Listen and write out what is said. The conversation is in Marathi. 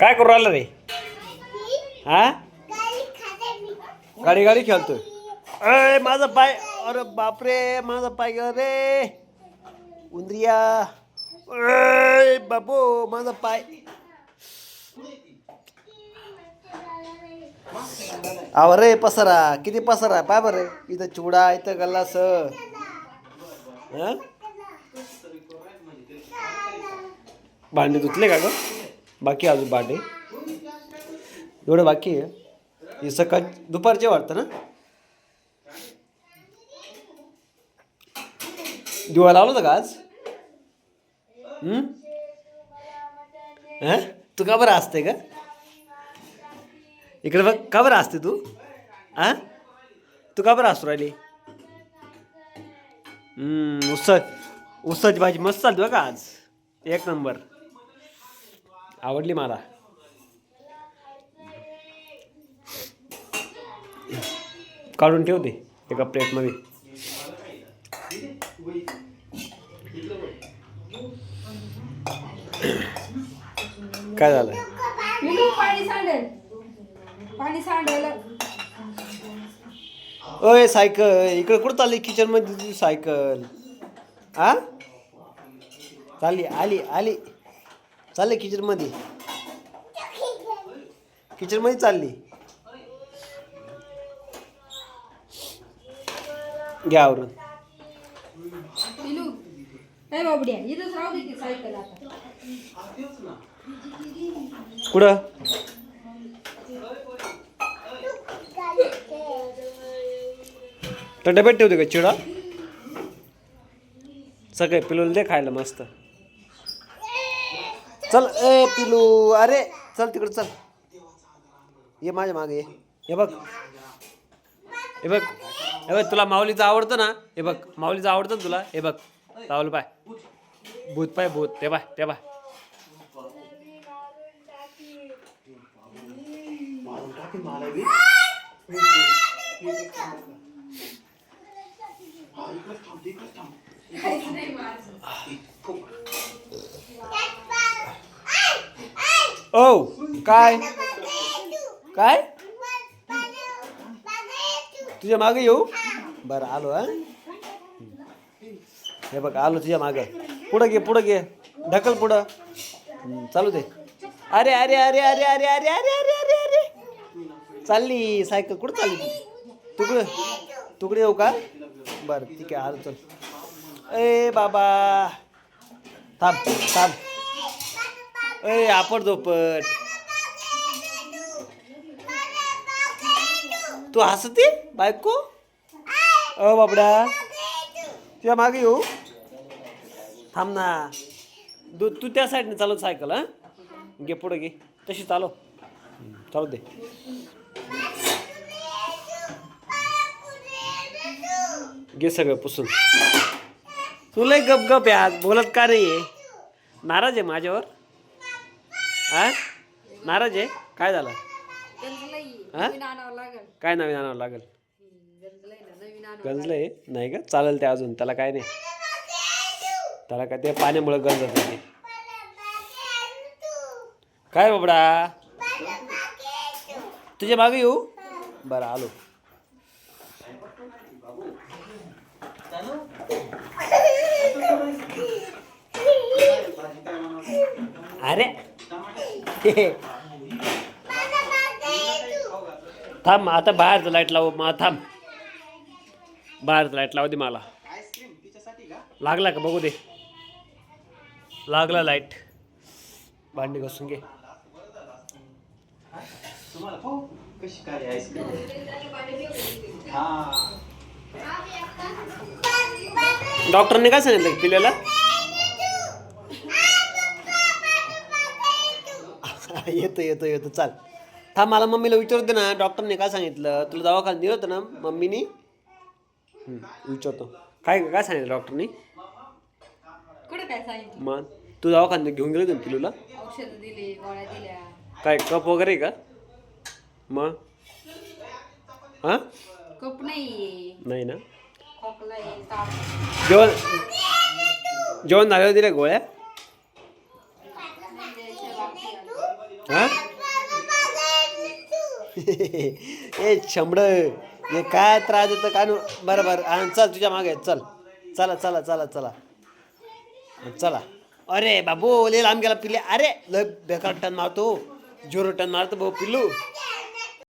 काय करू राहिलं रे? हा? गाडी गाडी खेळतोय. अरे माझा पाय अरे बापरे माझा पाय गेला रे. उंदरिया. अय बापू माझा पाय. आव रे पसारा. किती पसारा? पाय बरं इथं चिवडा इथं गल्लास. हं? भांडे धुतले का ग? बाकी अजून भांडे. एवढं बाकी आहे. हे सकाळ दुपारचे वाटतं ना? दिवा लावला होता का आज? हम्म? तू का बरं असते का इकडे बघ का बरं असते तू? आ तू का बरं असतो राहिली? हम्म, उसळ भाजी मस्त चालते बघा आज. एक नंबर. आवडली मला. काढून ठेवते एका प्लेटमध्ये. काय झालं? ओय सायकल. इकडे कुठं चालली किचनमध्ये तुझी सायकल? आ? चालली आली आली. चालले किचनमध्ये? किचनमध्ये चालली? घ्या आवरून. कुठं तर डब्यात ठेवते का चिडा? सगळे पिलून दे खायला मस्त. चल ए पिलू अरे चल तिकडे चल. ये माझ्या मागे ये. हे बघ. हे बघ. हे बघ तुला माऊलीचं आवडतं ना? हे बघ माऊलीचं आवडतं ना तुला? हे बघ. लावलं पाय. भूत पाय भूत. ते पाय ते पाय. ओ काय? काय? तुझ्या मागे येऊ? बरं आलो हा? हे बघ आलो तुझ्या मागं. पुढं घे पुढं घे. ढकल पुढं. चालू दे. अरे अरे अरे अरे अरे अरे अरे अरे अरे अरे. चालली सायकल कुठं चालली? तू तुकडे तुकडे येऊ का? बरं ठीक आहे आलो चल. ए बाबा. थांब थांब. अय आपण झोपट तू हसते बायको? अ बाबडा तुझ्या मागे येऊ? थांब ना. दू तू त्या साईडने चालव सायकल हां? घे पुढं घे. तशी चालव. चालू दे. घे सगळं पुसून. तुला गप गप आहे आज. बोलत का रे नाराज आहे माझ्यावर? आ? नाराज आहे? काय झालं? हा? काय नवीन आणावं लागेल? आणावं गंजलंय? नाही का? चालेल ते अजून. त्याला काय नाही. त्याला काय ते पाण्यामुळे गंजत नाही. काय बाबडा? तुझ्या मागे येऊ? बरं आलो. अरे! थांब आता बाहेरचं लाइट लावू. मा थांब. बाहेरचं लाइट लावू दे मला. लागला का? बघू दे. लागला लाइट भांडी घासून घे. डॉक्टरने काय सांगितलं पिल्याला येतो येतो येतो. चाल. थांब मला मम्मीला विचारते ना. डॉक्टरने काय सांगितलं? तुला दवाखान्यात दिलं होतं ना मम्मीनी? विचारतो. काय काय सांगितलं डॉक्टरनी? कुठं काय सांगितलं? मग तू दवाखान्यात घेऊन गेलो होतं ना पिलूला? औषधं दिली गोळ्या दिल्या. काय कप वगैरे का? मग? हां? कप नाही. नाही ना? खोकला आहे ताप. जेवण जेवण झाल्यावर दिल्या गोळ्या नाही द्यायच्या बाकी आहे. ए शंभड हे काय त्रास देतं का नु बरं बरं. हा, चल तुझ्या मागे चल. चला चला चला चला. चला. अरे बाबू लय लांब गेला पिल्ले. अरे लय बेकार टन मारतो. जोर टन मारतो भाऊ पिल्लू.